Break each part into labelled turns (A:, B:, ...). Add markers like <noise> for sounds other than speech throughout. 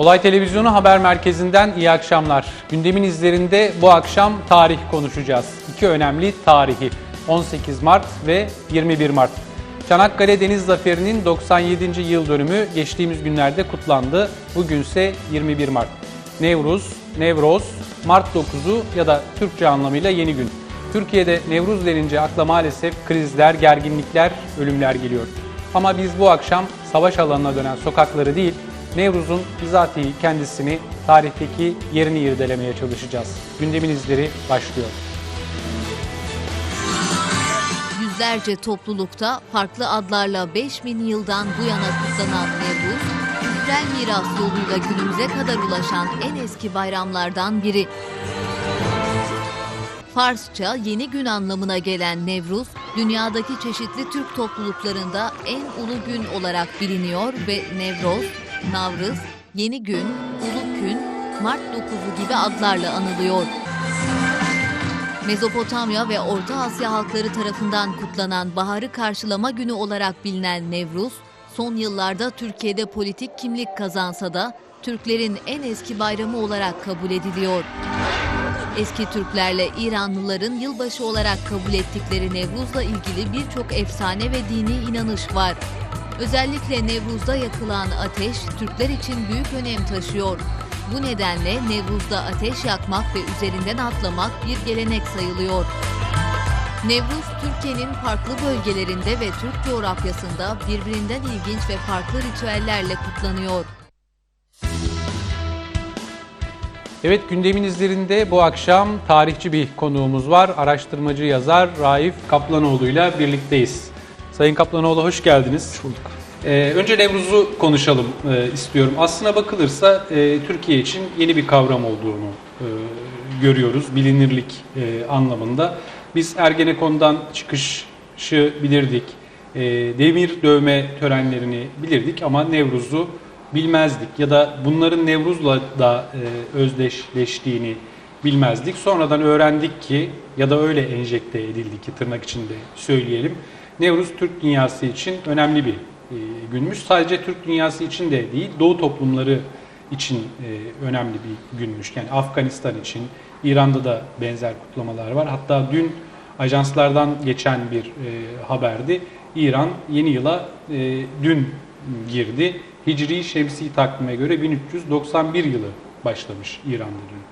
A: Olay Televizyonu Haber Merkezi'nden iyi akşamlar. Gündemin izlerinde bu akşam tarih konuşacağız. İki önemli tarihi 18 Mart ve 21 Mart. Çanakkale Deniz Zaferi'nin 97. yıl dönümü geçtiğimiz günlerde kutlandı. Bugünse 21 Mart. Nevruz, Nevroz, Mart 9'u ya da Türkçe anlamıyla yeni gün. Türkiye'de Nevruz denince akla maalesef krizler, gerginlikler, ölümler geliyor. Ama biz bu akşam savaş alanına dönen sokakları değil, Nevruz'un bizatihi kendisini, tarihteki yerini irdelemeye çalışacağız. Gündemin izleri başlıyor.
B: Yüzlerce toplulukta farklı adlarla 5000 yıldan bu yana kutlanan Nevruz, kültürel miras yoluyla günümüze kadar ulaşan en eski bayramlardan biri. Farsça yeni gün anlamına gelen Nevruz, dünyadaki çeşitli Türk topluluklarında en ulu gün olarak biliniyor ve Nevroz, Navrız, Yeni Gün, Ulu Gün, Mart 9'u gibi adlarla anılıyor. Mezopotamya ve Orta Asya halkları tarafından kutlanan baharı karşılama günü olarak bilinen Nevruz, son yıllarda Türkiye'de politik kimlik kazansa da Türklerin en eski bayramı olarak kabul ediliyor. Eski Türklerle İranlıların yılbaşı olarak kabul ettikleri Nevruz'la ilgili birçok efsane ve dini inanış var. Özellikle Nevruz'da yakılan ateş Türkler için büyük önem taşıyor. Bu nedenle Nevruz'da ateş yakmak ve üzerinden atlamak bir gelenek sayılıyor. Nevruz, Türkiye'nin farklı bölgelerinde ve Türk coğrafyasında birbirinden ilginç ve farklı ritüellerle kutlanıyor.
A: Evet gündemin izlerinde bu akşam tarihçi bir konuğumuz var. Araştırmacı yazar Raif Kaplanoğlu ile birlikteyiz. Sayın Kaplanoğlu hoş geldiniz.
C: bulduk.
A: Ee, önce Nevruz'u konuşalım e, istiyorum. Aslına bakılırsa e, Türkiye için yeni bir kavram olduğunu e, görüyoruz bilinirlik e, anlamında. Biz Ergenekon'dan çıkışı bilirdik, e, demir dövme törenlerini bilirdik ama Nevruz'u bilmezdik ya da bunların Nevruz'la da e, özdeşleştiğini bilmezdik. Sonradan öğrendik ki ya da öyle enjekte edildi ki tırnak içinde söyleyelim. Nevruz Türk dünyası için önemli bir e, günmüş. Sadece Türk dünyası için de değil, Doğu toplumları için e, önemli bir günmüş. Yani Afganistan için, İran'da da benzer kutlamalar var. Hatta dün ajanslardan geçen bir e, haberdi. İran yeni yıla dün girdi. Hicri Şemsi takvime göre 1391 yılı başlamış İran'da dün.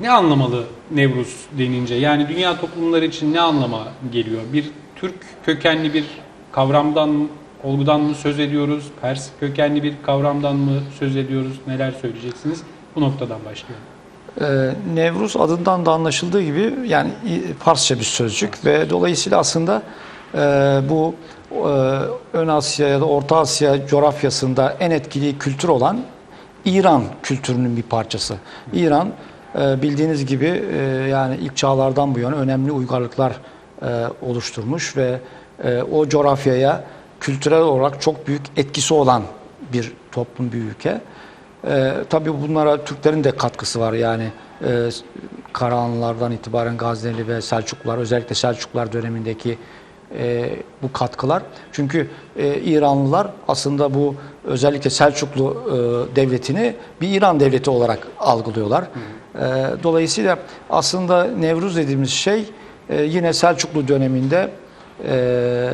A: Ne anlamalı Nevruz denince? Yani dünya toplumları için ne anlama geliyor? Bir Türk kökenli bir kavramdan, olgudan mı söz ediyoruz? Pers kökenli bir kavramdan mı söz ediyoruz? Neler söyleyeceksiniz? Bu noktadan başlayalım.
C: Ee, Nevruz adından da anlaşıldığı gibi yani Farsça bir sözcük ve dolayısıyla aslında e, bu e, Ön Asya ya da Orta Asya coğrafyasında en etkili kültür olan İran kültürünün bir parçası. İran e, bildiğiniz gibi e, yani ilk çağlardan bu yana önemli uygarlıklar e, oluşturmuş ve e, o coğrafyaya kültürel olarak çok büyük etkisi olan bir toplum, bir ülke. Ee, tabii bunlara Türklerin de katkısı var yani e, Karahanlılardan itibaren Gazneli ve Selçuklular özellikle Selçuklular dönemindeki e, bu katkılar. Çünkü e, İranlılar aslında bu özellikle Selçuklu e, devletini bir İran devleti olarak algılıyorlar. E, dolayısıyla aslında Nevruz dediğimiz şey e, yine Selçuklu döneminde e,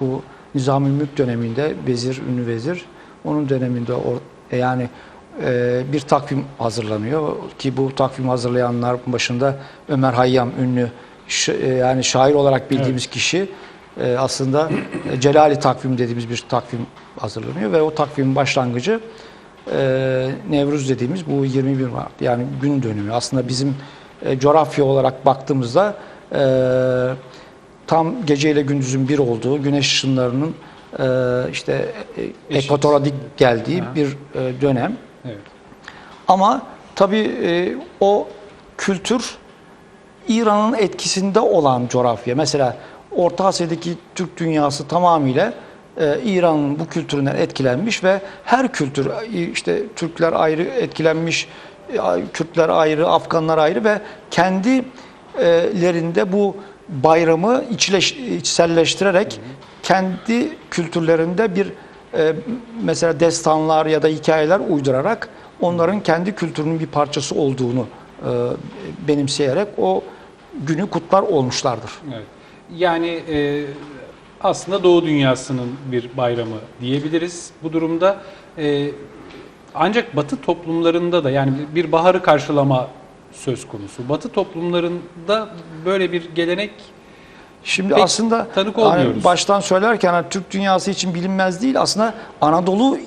C: bu Nizami Mülk döneminde vezir, ünlü vezir onun döneminde or- yani e, bir takvim hazırlanıyor ki bu takvim hazırlayanlar başında Ömer Hayyam ünlü ş- e, yani şair olarak bildiğimiz kişi e, aslında e, Celali takvim dediğimiz bir takvim hazırlanıyor ve o takvimin başlangıcı e, Nevruz dediğimiz bu 21 Mart yani gün dönümü. Aslında bizim e, coğrafya olarak baktığımızda e, tam gece ile gündüzün bir olduğu güneş ışınlarının e, işte e, ekvatora dik geldiği
A: Ha.
C: bir e, dönem.
A: Evet.
C: Ama tabii e, o kültür İran'ın etkisinde olan coğrafya. Mesela Orta Asya'daki Türk dünyası tamamıyla e, İran'ın bu kültüründen etkilenmiş ve her kültür e, işte Türkler ayrı etkilenmiş, e, Kürtler ayrı, Afganlar ayrı ve kendilerinde bu bayramı içleş, içselleştirerek kendi kültürlerinde bir mesela destanlar ya da hikayeler uydurarak onların kendi kültürünün bir parçası olduğunu benimseyerek o günü kutlar olmuşlardır.
A: Evet. Yani aslında Doğu dünyasının bir bayramı diyebiliriz. Bu durumda ancak Batı toplumlarında da yani bir baharı karşılama söz konusu. Batı toplumlarında böyle bir gelenek
C: Şimdi
A: Pek
C: aslında
A: tanık
C: hani
A: olmuyoruz.
C: baştan söylerken hani Türk dünyası için bilinmez değil aslında Anadolu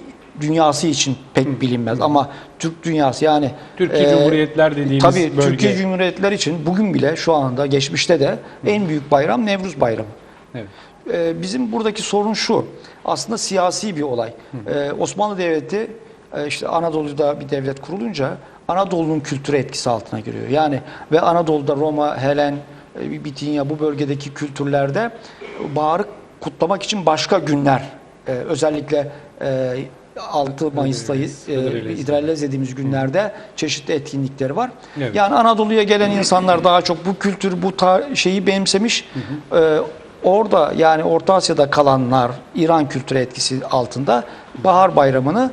C: dünyası için pek bilinmez ama Türk dünyası yani
A: Türkiye
C: e,
A: Cumhuriyetler dediğimiz
C: tabii
A: bölge.
C: Türkiye Cumhuriyetler için bugün bile şu anda geçmişte de en büyük bayram Nevruz Bayramı.
A: Evet.
C: Ee, bizim buradaki sorun şu. Aslında siyasi bir olay. Ee, Osmanlı Devleti e, işte Anadolu'da bir devlet kurulunca Anadolu'nun kültürü etkisi altına giriyor. Yani ve Anadolu'da Roma, Helen, e, Bitinya bu bölgedeki kültürlerde baharı kutlamak için başka günler e, özellikle e, 6 Mayıs'ta e. İdrallez dediğimiz günlerde çeşitli etkinlikleri var.
A: Evet.
C: Yani Anadolu'ya gelen insanlar <laughs> daha çok bu kültür, bu şeyi benimsemiş. Ee, orada yani Orta Asya'da kalanlar İran kültürü etkisi altında Bahar Bayramı'nı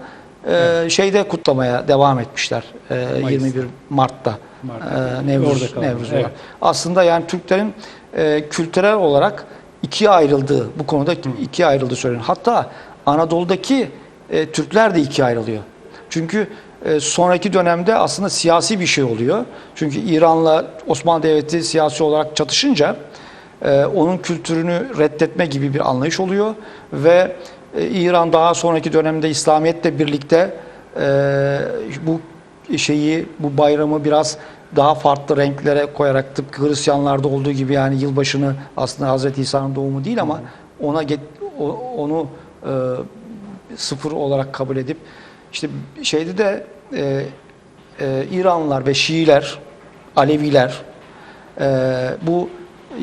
C: e, şeyde kutlamaya devam etmişler. E,
A: Mayıs'ta.
C: 21 Mart'ta.
A: Mart'ta.
C: E, Nevruz, Nevruz
A: evet.
C: Aslında yani Türklerin e, kültürel olarak ikiye ayrıldığı, bu konuda ikiye ayrıldığı söyleniyor. Hatta Anadolu'daki e, Türkler de ikiye ayrılıyor. Çünkü e, sonraki dönemde aslında siyasi bir şey oluyor. Çünkü İran'la Osmanlı Devleti siyasi olarak çatışınca e, onun kültürünü reddetme gibi bir anlayış oluyor ve e, İran daha sonraki dönemde İslamiyetle birlikte e, bu şeyi bu bayramı biraz daha farklı renklere koyarak tıpkı Hristiyanlarda olduğu gibi yani yılbaşını aslında Hazreti İsa'nın doğumu değil ama ona get, onu e, sıfır olarak kabul edip işte şeyde de e, e, İranlılar ve Şiiler, Aleviler e, bu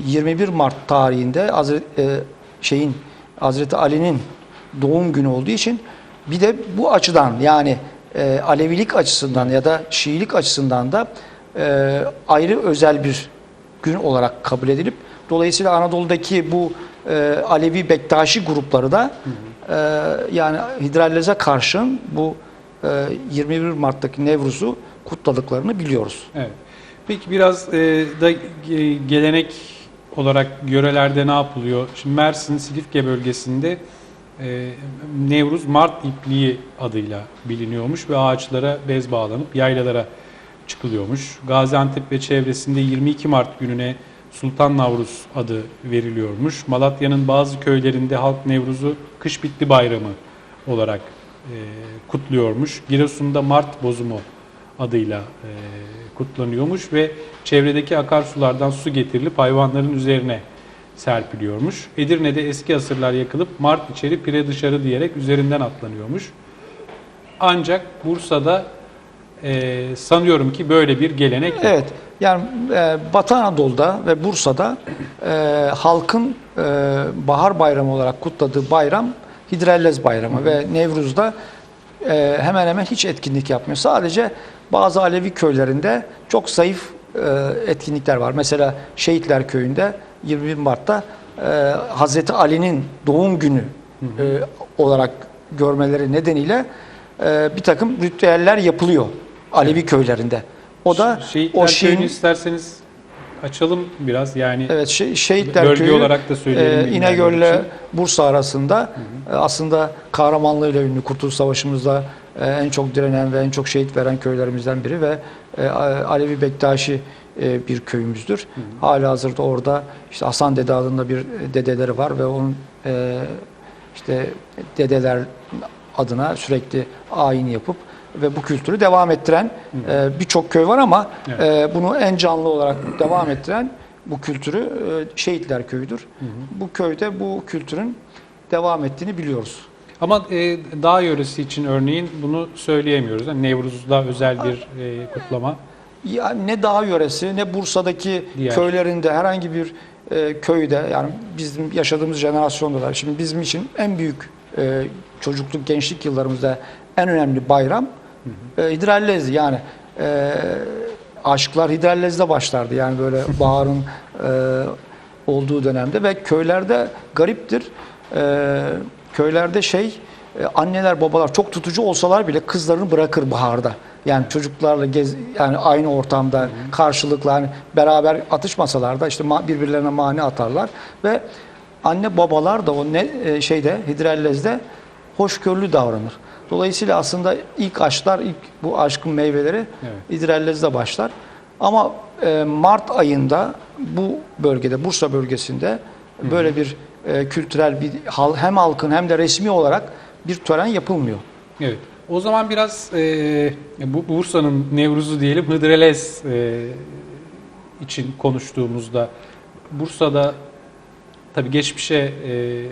C: 21 Mart tarihinde Hazreti, e, şeyin Hazreti Ali'nin doğum günü olduğu için bir de bu açıdan yani e, Alevilik açısından ya da Şiilik açısından da e, ayrı özel bir gün olarak kabul edilip dolayısıyla Anadolu'daki bu e, Alevi Bektaşi grupları da e, yani Hidrallez'e karşın bu e, 21 Mart'taki Nevruz'u kutladıklarını biliyoruz.
A: Evet. Peki biraz e, da e, gelenek olarak yörelerde ne yapılıyor? Şimdi Mersin, Silifke bölgesinde e, Nevruz Mart ipliği adıyla biliniyormuş ve ağaçlara bez bağlanıp yaylalara çıkılıyormuş. Gaziantep ve çevresinde 22 Mart gününe Sultan Navruz adı veriliyormuş. Malatya'nın bazı köylerinde halk Nevruz'u kış bitti bayramı olarak e, kutluyormuş. Giresun'da Mart bozumu adıyla e, kutlanıyormuş ve çevredeki akarsulardan su getirilip hayvanların üzerine serpiliyormuş. Edirne'de eski asırlar yakılıp Mart içeri pire dışarı diyerek üzerinden atlanıyormuş. Ancak Bursa'da e, sanıyorum ki böyle bir gelenek yok.
C: Evet. Yani e, Batı Anadolu'da ve Bursa'da e, halkın e, bahar bayramı olarak kutladığı bayram Hidrellez Bayramı ve Nevruz'da e, hemen hemen hiç etkinlik yapmıyor. Sadece bazı Alevi köylerinde çok zayıf e, etkinlikler var. Mesela Şehitler Köyü'nde 21 Mart'ta e, Hazreti Ali'nin doğum günü e, olarak görmeleri nedeniyle e, bir takım ritüeller yapılıyor Alevi köylerinde. O da
A: Şehitler
C: o şeyin
A: isterseniz açalım biraz yani
C: Evet şey, Şehitler
A: Bölge
C: Köyü
A: olarak da söyleyelim
C: e, İnegöl'le
A: için.
C: Bursa arasında e, aslında kahramanlığıyla ünlü Kurtuluş Savaşı'mızda e, en çok direnen ve en çok şehit veren köylerimizden biri ve e, Alevi Bektaşi e, bir köyümüzdür. Hala hazırda orada işte Hasan Dede adında bir dedeleri var ve onun e, işte dedeler adına sürekli ayin yapıp ve bu kültürü devam ettiren e, birçok köy var ama
A: Evet.
C: e, bunu en canlı olarak devam ettiren bu kültürü e, Şehitler Köyü'dür. Bu köyde bu kültürün devam ettiğini biliyoruz.
A: Ama e, dağ yöresi için örneğin bunu söyleyemiyoruz. Yani Nevruz'da özel bir e, kutlama.
C: Ya ne dağ yöresi ne Bursa'daki
A: Diğer.
C: köylerinde herhangi bir e, köyde yani bizim yaşadığımız jenerasyonda da şimdi bizim için en büyük e, çocukluk gençlik yıllarımızda en önemli bayram e, Hidrallez'di. Yani e, aşklar Hidrallez'de başlardı. Yani böyle <laughs> baharın e, olduğu dönemde ve köylerde gariptir. E, köylerde şey e, anneler babalar çok tutucu olsalar bile kızlarını bırakır baharda. Yani çocuklarla gez yani aynı ortamda karşılıklı hani beraber atışmasalar da işte birbirlerine mani atarlar ve anne babalar da o ne e, şeyde hidrellezde hoşgörülü davranır. Dolayısıyla aslında ilk aşklar, ilk bu aşkın meyveleri
A: Evet.
C: hidrellezde başlar. Ama e, Mart ayında bu bölgede, Bursa bölgesinde böyle bir e, kültürel bir hal- hem halkın hem de resmi olarak bir tören yapılmıyor.
A: Evet. O zaman biraz e, bu Bursa'nın Nevruz'u diyelim Hıdrellez e, için konuştuğumuzda Bursa'da tabii geçmişe e,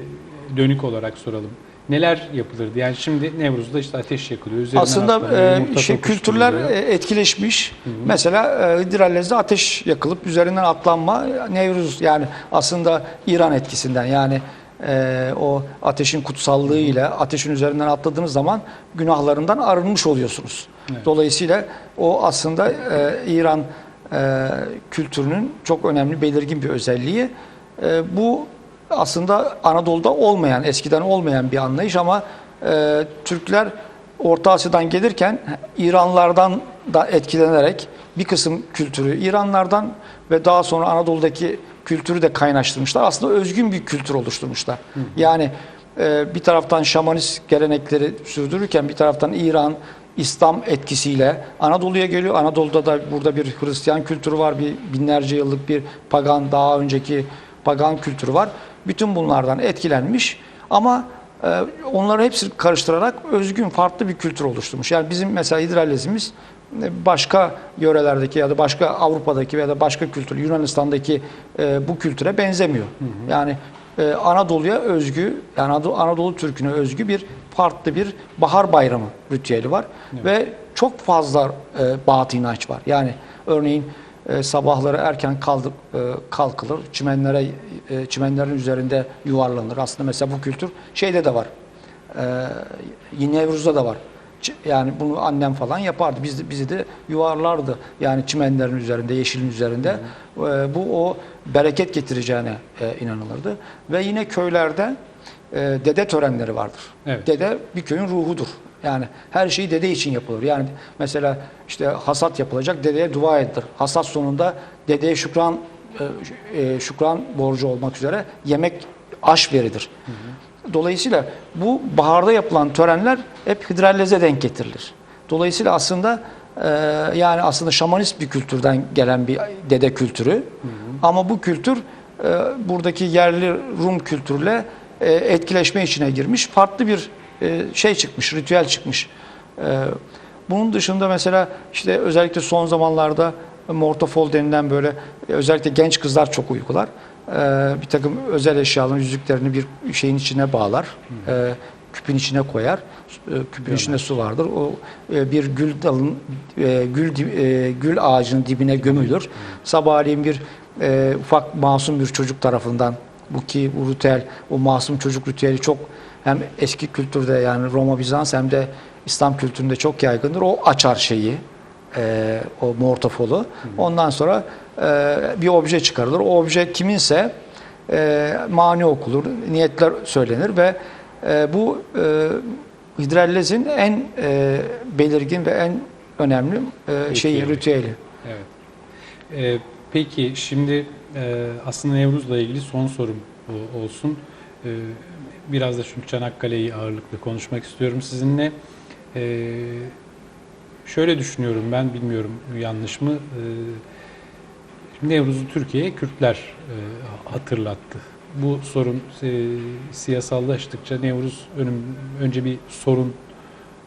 A: dönük olarak soralım. Neler yapılırdı? Yani şimdi Nevruz'da işte ateş yakılıyor. Üzerine
C: Aslında e, şey, kültürler
A: tokuşturuluyor.
C: e, etkileşmiş. Mesela e, Hıdrellez'de ateş yakılıp üzerinden atlanma Nevruz yani aslında İran etkisinden yani e, o ateşin kutsallığıyla ateşin üzerinden atladığınız zaman günahlarından arınmış oluyorsunuz.
A: Evet.
C: Dolayısıyla o aslında e, İran e, kültürünün çok önemli belirgin bir özelliği. E, bu aslında Anadolu'da olmayan, eskiden olmayan bir anlayış ama e, Türkler Orta Asya'dan gelirken İranlardan da etkilenerek bir kısım kültürü İranlardan ve daha sonra Anadolu'daki kültürü de kaynaştırmışlar. Aslında özgün bir kültür oluşturmuşlar. Yani e, bir taraftan şamanist gelenekleri sürdürürken bir taraftan İran, İslam etkisiyle Anadolu'ya geliyor. Anadolu'da da burada bir Hristiyan kültürü var. Bir binlerce yıllık bir pagan, daha önceki pagan kültürü var. Bütün bunlardan etkilenmiş ama e, onları hepsini karıştırarak özgün farklı bir kültür oluşturmuş. Yani bizim mesela hidralezimiz başka yörelerdeki ya da başka Avrupa'daki ya da başka kültür Yunanistan'daki e, bu kültüre benzemiyor. Yani e, Anadolu'ya özgü yani Anadolu, Anadolu Türk'üne özgü bir farklı bir bahar bayramı ritüeli var ve çok fazla e, batı inanç var. Yani örneğin e, sabahları erken kaldık, e, kalkılır, çimenlere e, çimenlerin üzerinde yuvarlanır. Aslında mesela bu kültür şeyde de var. E, Nevruz'da da var. Yani bunu annem falan yapardı. Biz bizi de yuvarlardı. Yani çimenlerin üzerinde, yeşilin üzerinde. E, bu o bereket getireceğine e, inanılırdı. Ve yine köylerde e, dede törenleri vardır.
A: Evet.
C: Dede bir köyün ruhudur. Yani her şey dede için yapılır. Yani mesela işte hasat yapılacak, dedeye dua edilir. Hasat sonunda dedeye şükran e, e, şükran borcu olmak üzere yemek aş verilir. Dolayısıyla bu baharda yapılan törenler hep hidralleze denk getirilir. Dolayısıyla aslında e, yani aslında şamanist bir kültürden gelen bir dede kültürü. Ama bu kültür e, buradaki yerli Rum kültürle e, etkileşme içine girmiş. Farklı bir e, şey çıkmış, ritüel çıkmış. E, bunun dışında mesela işte özellikle son zamanlarda mortofol denilen böyle e, özellikle genç kızlar çok uygular. E, bir takım özel eşyaların yüzüklerini bir şeyin içine bağlar. E, küpün içine koyar. E, küpün içinde su vardır. O e, bir gül dalın e, gül e, gül ağacının dibine gömülür. Sabahleyin bir e, ufak masum bir çocuk tarafından bu ki bu ritüel, o masum çocuk ritüeli çok hem eski kültürde yani Roma Bizans hem de İslam kültüründe çok yaygındır. O açar şeyi, e, o mortofolu. Ondan sonra e, bir obje çıkarılır. O obje kiminse e, mani okulur, niyetler söylenir ve e, bu e, hidrellezin en e, belirgin ve en önemli e, şeyi,
A: Ritüeli. Evet. Ee, peki şimdi e, aslında Nevruz'la ilgili son sorum o- olsun. Ee, biraz da çünkü Çanakkale'yi ağırlıklı konuşmak istiyorum sizinle. Ee, şöyle düşünüyorum ben, bilmiyorum yanlış mı? Ee, Nevruz'u Türkiye'ye Kürtler e, hatırlattı. Bu sorun e, siyasallaştıkça Nevruz önce bir sorun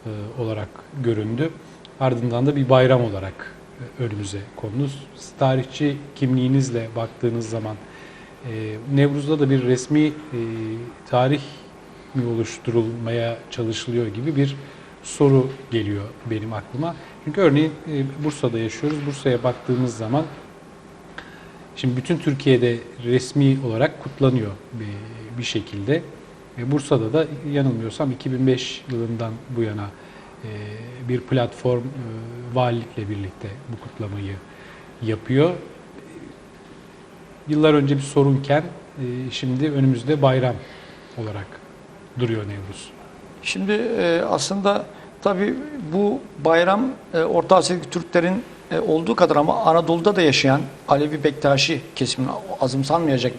A: e, olarak göründü. Ardından da bir bayram olarak önümüze kondu. Tarihçi kimliğinizle baktığınız zaman Nevruz'da da bir resmi tarih mi oluşturulmaya çalışılıyor gibi bir soru geliyor benim aklıma. Çünkü örneğin e, Bursa'da yaşıyoruz. Bursa'ya baktığımız zaman Şimdi bütün Türkiye'de resmi olarak kutlanıyor bir, şekilde. Bursa'da da yanılmıyorsam 2005 yılından bu yana e, bir platform e, valilikle birlikte bu kutlamayı yapıyor. Yıllar önce bir sorunken şimdi önümüzde bayram olarak duruyor Nevruz.
C: Şimdi aslında tabii bu bayram e, Orta Asya'daki Türklerin e, olduğu kadar ama Anadolu'da da yaşayan Alevi Bektaşi kesimin azımsanmayacak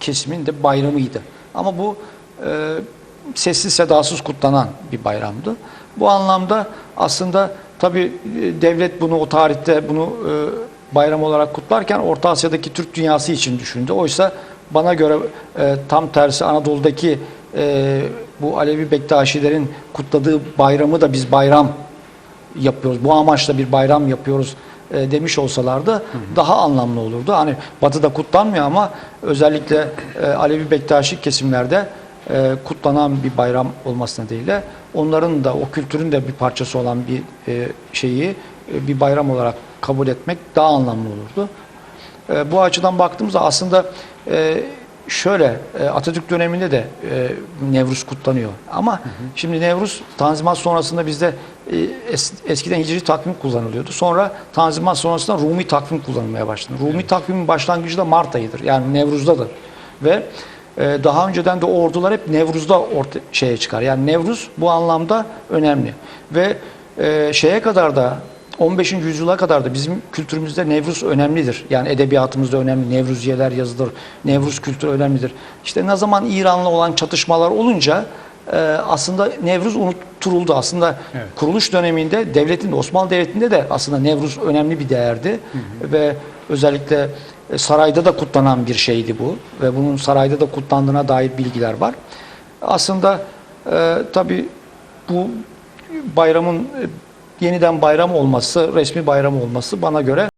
C: kesimin de bayramıydı. Ama bu e, sessiz sedasız kutlanan bir bayramdı. Bu anlamda aslında tabii e, devlet bunu o tarihte bunu e, bayram olarak kutlarken Orta Asya'daki Türk dünyası için düşündü. Oysa bana göre e, tam tersi Anadolu'daki e, bu Alevi Bektaşilerin kutladığı bayramı da biz bayram yapıyoruz. Bu amaçla bir bayram yapıyoruz e, demiş olsalardı daha anlamlı olurdu. Hani Batı'da kutlanmıyor ama özellikle e, Alevi Bektaşi kesimlerde e, kutlanan bir bayram olması nedeniyle onların da o kültürün de bir parçası olan bir e, şeyi e, bir bayram olarak kabul etmek daha anlamlı olurdu. E, bu açıdan baktığımızda aslında e, şöyle e, Atatürk döneminde de e, Nevruz kutlanıyor. Ama şimdi Nevruz Tanzimat sonrasında bizde e, es- eskiden Hicri takvim kullanılıyordu. Sonra Tanzimat sonrasında Rumi takvim kullanılmaya başladı. Rumi takvimin başlangıcı da Mart ayıdır. Yani Nevruz'dadır. Ve daha önceden de ordular hep Nevruz'da orta, şeye çıkar. Yani Nevruz bu anlamda önemli. Ve şeye kadar da 15. yüzyıla kadar da bizim kültürümüzde Nevruz önemlidir. Yani edebiyatımızda önemli. Nevruziyeler yazılır. Nevruz kültürü önemlidir. İşte ne zaman İran'la olan çatışmalar olunca e, aslında Nevruz unutturuldu. Aslında
A: Evet.
C: kuruluş döneminde devletin de Osmanlı Devleti'nde de aslında Nevruz önemli bir değerdi. Ve özellikle e, sarayda da kutlanan bir şeydi bu. Ve bunun sarayda da kutlandığına dair bilgiler var. Aslında e, tabii bu bayramın e, yeniden bayram olması, resmi bayram olması bana göre